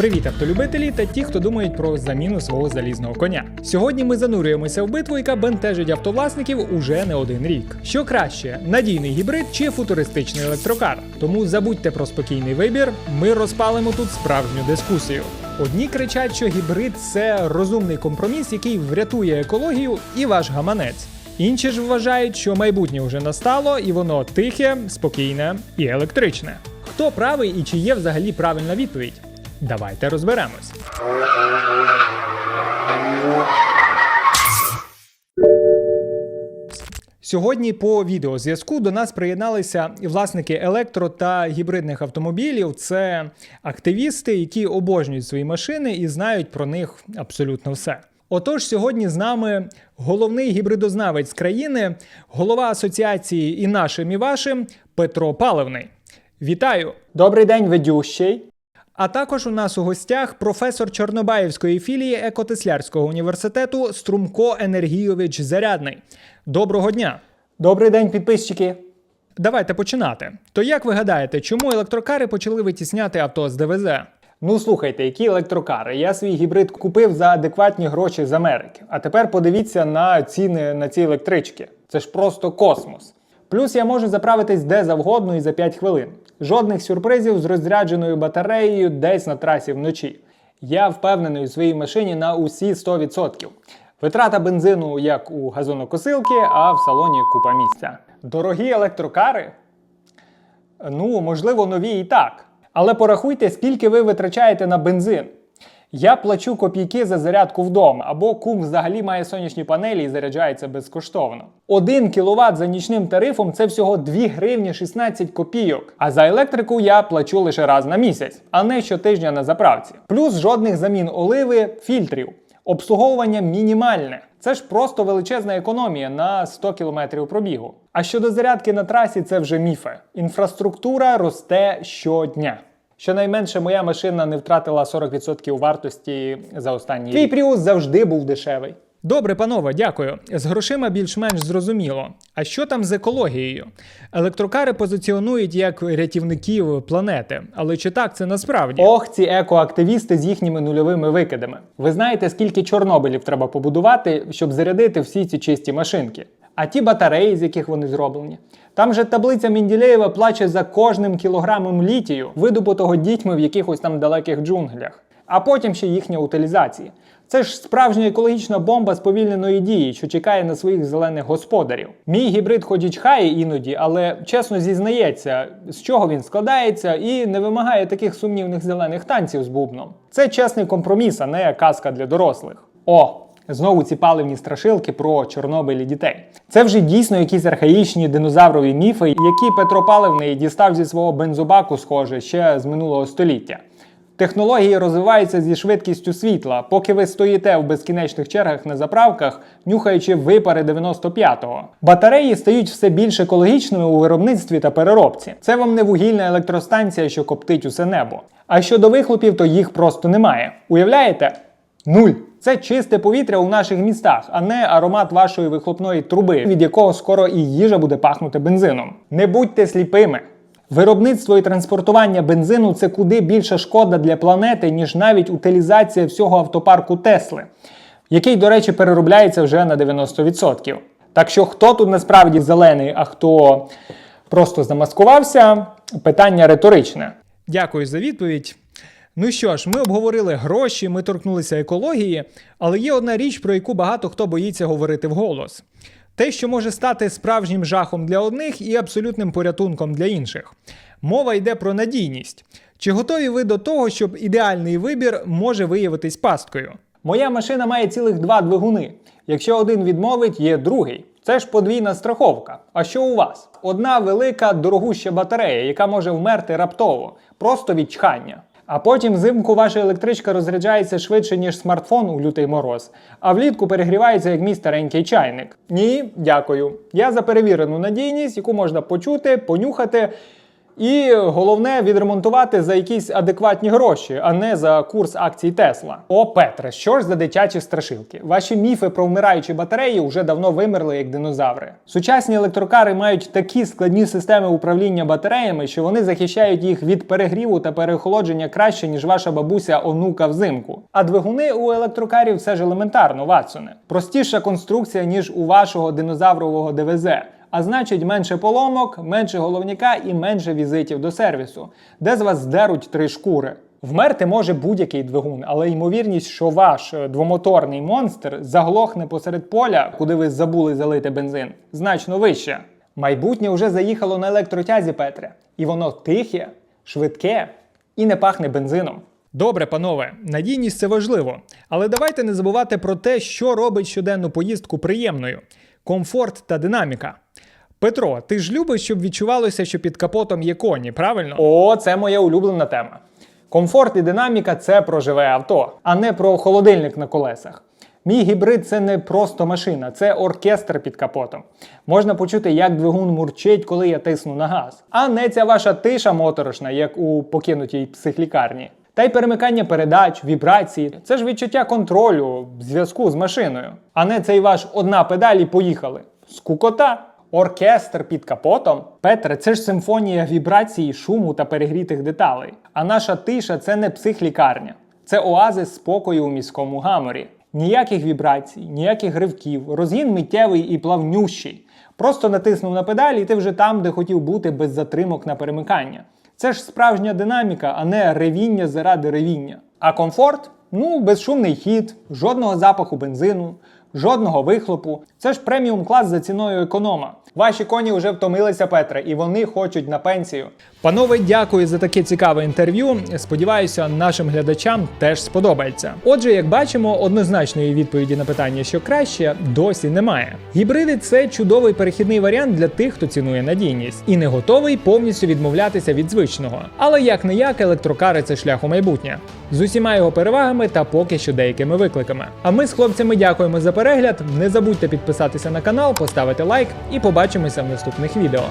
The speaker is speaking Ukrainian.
Привіт, автолюбителі та ті, хто думають про заміну свого залізного коня. Сьогодні ми занурюємося в битву, яка бентежить автовласників уже не один рік. Що краще, надійний гібрид чи футуристичний електрокар? Тому забудьте про спокійний вибір. Ми розпалимо тут справжню дискусію. Одні кричать, що гібрид це розумний компроміс, який врятує екологію і ваш гаманець. Інші ж вважають, що майбутнє вже настало, і воно тихе, спокійне і електричне. Хто правий і чи є взагалі правильна відповідь? Давайте розберемось. Сьогодні по відеозв'язку до нас приєдналися власники електро та гібридних автомобілів. Це активісти, які обожнюють свої машини і знають про них абсолютно все. Отож, сьогодні з нами головний гібридознавець країни, голова асоціації і нашим, і вашим Петро Паливний. Вітаю! Добрий день, ведющий. А також у нас у гостях професор Чорнобаївської філії Екотеслярського університету Струмко Енергійович Зарядний. Доброго дня! Добрий день, підписчики. Давайте починати. То як ви гадаєте, чому електрокари почали витісняти авто з ДВЗ? Ну слухайте, які електрокари. Я свій гібрид купив за адекватні гроші з Америки. А тепер подивіться на ціни на ці електрички. Це ж просто космос. Плюс я можу заправитись де завгодно і за 5 хвилин. Жодних сюрпризів з розрядженою батареєю десь на трасі вночі. Я впевнений у своїй машині на усі 100%. Витрата бензину як у газонокосилки, а в салоні купа місця. Дорогі електрокари? Ну, можливо, нові і так. Але порахуйте, скільки ви витрачаєте на бензин. Я плачу копійки за зарядку вдома, або кум взагалі має сонячні панелі і заряджається безкоштовно. 1 кВт за нічним тарифом це всього 2 гривні 16 копійок. А за електрику я плачу лише раз на місяць, а не щотижня на заправці. Плюс жодних замін оливи, фільтрів. Обслуговування мінімальне. Це ж просто величезна економія на 100 км пробігу. А щодо зарядки на трасі, це вже міфи. Інфраструктура росте щодня. Щонайменше моя машина не втратила 40% вартості за останні рік. Твій Prius завжди був дешевий. Добре, панове, дякую. З грошима більш-менш зрозуміло. А що там з екологією? Електрокари позиціонують як рятівників планети. Але чи так це насправді? Ох, ці екоактивісти з їхніми нульовими викидами. Ви знаєте, скільки Чорнобилів треба побудувати, щоб зарядити всі ці чисті машинки? А ті батареї, з яких вони зроблені. Там же таблиця Менділеєва плаче за кожним кілограмом літію, видобутого дітьми в якихось там далеких джунглях. А потім ще їхня утилізація. Це ж справжня екологічна бомба сповільненої дії, що чекає на своїх зелених господарів. Мій гібрид хоч і чхає іноді, але чесно зізнається, з чого він складається і не вимагає таких сумнівних зелених танців з бубном. Це чесний компроміс, а не казка для дорослих. О! Знову ці паливні страшилки про Чорнобиль і дітей. Це вже дійсно якісь архаїчні динозаврові міфи, які Петро Паливний дістав зі свого бензобаку, схоже, ще з минулого століття. Технології розвиваються зі швидкістю світла, поки ви стоїте в безкінечних чергах на заправках, нюхаючи випари 95-го. Батареї стають все більш екологічними у виробництві та переробці. Це вам не вугільна електростанція, що коптить усе небо. А щодо вихлопів, то їх просто немає. Уявляєте? Нуль. Це чисте повітря у наших містах, а не аромат вашої вихлопної труби, від якого скоро і їжа буде пахнути бензином. Не будьте сліпими. Виробництво і транспортування бензину це куди більша шкода для планети, ніж навіть утилізація всього автопарку Тесли, який, до речі, переробляється вже на 90%. Так що хто тут насправді зелений, а хто просто замаскувався, питання риторичне. Дякую за відповідь. Ну що ж, ми обговорили гроші, ми торкнулися екології, але є одна річ, про яку багато хто боїться говорити вголос. Те, що може стати справжнім жахом для одних і абсолютним порятунком для інших. Мова йде про надійність. Чи готові ви до того, щоб ідеальний вибір може виявитись пасткою? Моя машина має цілих два двигуни. Якщо один відмовить, є другий. Це ж подвійна страховка. А що у вас? Одна велика дорогуща батарея, яка може вмерти раптово, просто від чхання. А потім взимку ваша електричка розряджається швидше, ніж смартфон у лютий мороз, а влітку перегрівається як мій старенький чайник. Ні, дякую. Я за перевірену надійність, яку можна почути, понюхати І головне відремонтувати за якісь адекватні гроші, а не за курс акцій Тесла. О, Петре, що ж за дитячі страшилки? Ваші міфи про вмираючі батареї вже давно вимерли як динозаври. Сучасні електрокари мають такі складні системи управління батареями, що вони захищають їх від перегріву та переохолодження краще, ніж ваша бабуся онука взимку. А двигуни у електрокарів все ж елементарно, Ватсоне. Простіша конструкція, ніж у вашого динозаврового ДВЗ. А значить, менше поломок, менше головняка і менше візитів до сервісу, де з вас здеруть три шкури. Вмерти може будь-який двигун, але ймовірність, що ваш е, двомоторний монстр заглохне посеред поля, куди ви забули залити бензин, значно вища. Майбутнє вже заїхало на електротязі, Петре, і воно тихе, швидке і не пахне бензином. Добре, панове, надійність це важливо, але давайте не забувати про те, що робить щоденну поїздку приємною: комфорт та динаміка. Петро, ти ж любиш, щоб відчувалося, що під капотом є коні, правильно? О, це моя улюблена тема. Комфорт і динаміка це про живе авто, а не про холодильник на колесах. Мій гібрид це не просто машина, це оркестр під капотом. Можна почути, як двигун мурчить, коли я тисну на газ. А не ця ваша тиша моторошна, як у покинутій психлікарні. Та й перемикання передач, вібрації це ж відчуття контролю, зв'язку з машиною. А не цей ваш одна педаль і поїхали. Скукота. Оркестр під капотом. Петре, це ж симфонія вібрації, шуму та перегрітих деталей. А наша тиша це не психлікарня, це оазис спокою у міському гаморі. Ніяких вібрацій, ніяких гривків, розгін миттєвий і плавнющий. Просто натиснув на педаль, і ти вже там, де хотів бути без затримок на перемикання. Це ж справжня динаміка, а не ревіння заради ревіння. А комфорт ну, безшумний хід, жодного запаху бензину, жодного вихлопу. Це ж преміум клас за ціною економа. Ваші коні вже втомилися, Петре, і вони хочуть на пенсію. Панове, дякую за таке цікаве інтерв'ю. Сподіваюся, нашим глядачам теж сподобається. Отже, як бачимо, однозначної відповіді на питання, що краще, досі немає. Гібриди це чудовий перехідний варіант для тих, хто цінує надійність і не готовий повністю відмовлятися від звичного. Але як не як електрокари це шлях у майбутнє з усіма його перевагами та поки що деякими викликами. А ми з хлопцями дякуємо за перегляд. Не забудьте підписатися на канал, поставити лайк і побачимося в наступних відео.